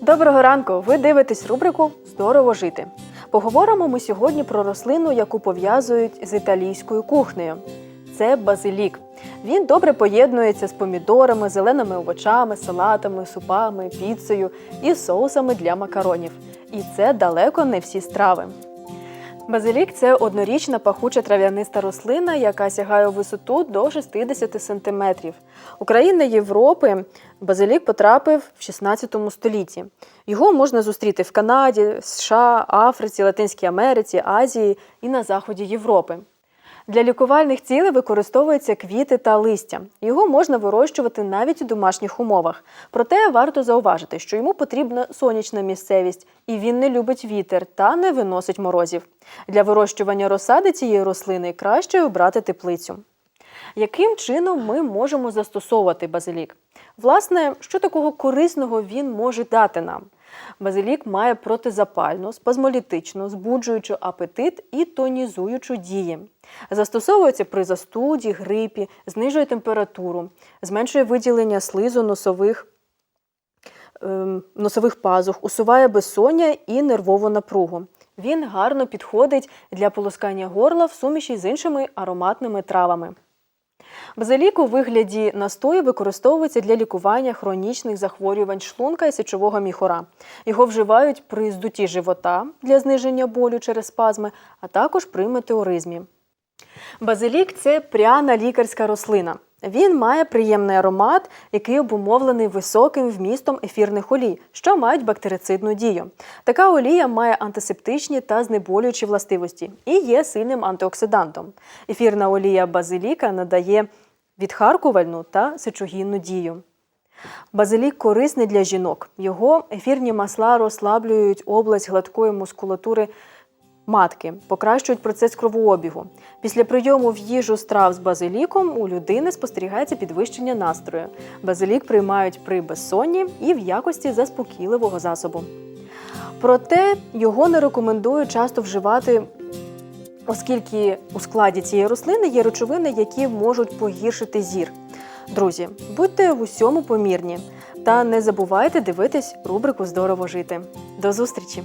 Доброго ранку! Ви дивитесь рубрику Здорово жити. Поговоримо ми сьогодні про рослину, яку пов'язують з італійською кухнею. Це базилік. Він добре поєднується з помідорами, зеленими овочами, салатами, супами, піцею і соусами для макаронів. І це далеко не всі страви. Базилік це однорічна пахуча трав'яниста рослина, яка сягає у висоту до 60 см. У країни Європи базилік потрапив в 16 столітті. Його можна зустріти в Канаді, США, Африці, Латинській Америці, Азії і на заході Європи. Для лікувальних цілей використовуються квіти та листя. Його можна вирощувати навіть у домашніх умовах. Проте варто зауважити, що йому потрібна сонячна місцевість, і він не любить вітер та не виносить морозів. Для вирощування розсади цієї рослини краще обрати теплицю. Яким чином ми можемо застосовувати базилік? Власне, що такого корисного він може дати нам? Базилік має протизапальну, спазмолітичну, збуджуючу апетит і тонізуючу дії. Застосовується при застуді, грипі, знижує температуру, зменшує виділення слизу носових, ем, носових пазух, усуває безсоння і нервову напругу. Він гарно підходить для полоскання горла в суміші з іншими ароматними травами. Базилік у вигляді настою використовується для лікування хронічних захворювань шлунка і сечового міхора. Його вживають при здутті живота для зниження болю через спазми, а також при метеоризмі. Базилік це пряна лікарська рослина. Він має приємний аромат, який обумовлений високим вмістом ефірних олій, що мають бактерицидну дію. Така олія має антисептичні та знеболюючі властивості і є сильним антиоксидантом. Ефірна олія базиліка надає відхаркувальну та сечогінну дію. Базилік корисний для жінок. Його ефірні масла розслаблюють область гладкої мускулатури матки, покращують процес кровообігу. Після прийому в їжу страв з базиліком у людини спостерігається підвищення настрою. Базилік приймають при безсонні і в якості заспокійливого засобу. Проте його не рекомендують часто вживати, оскільки у складі цієї рослини є речовини, які можуть погіршити зір. Друзі, будьте в усьому помірні та не забувайте дивитись рубрику Здорово жити. До зустрічі!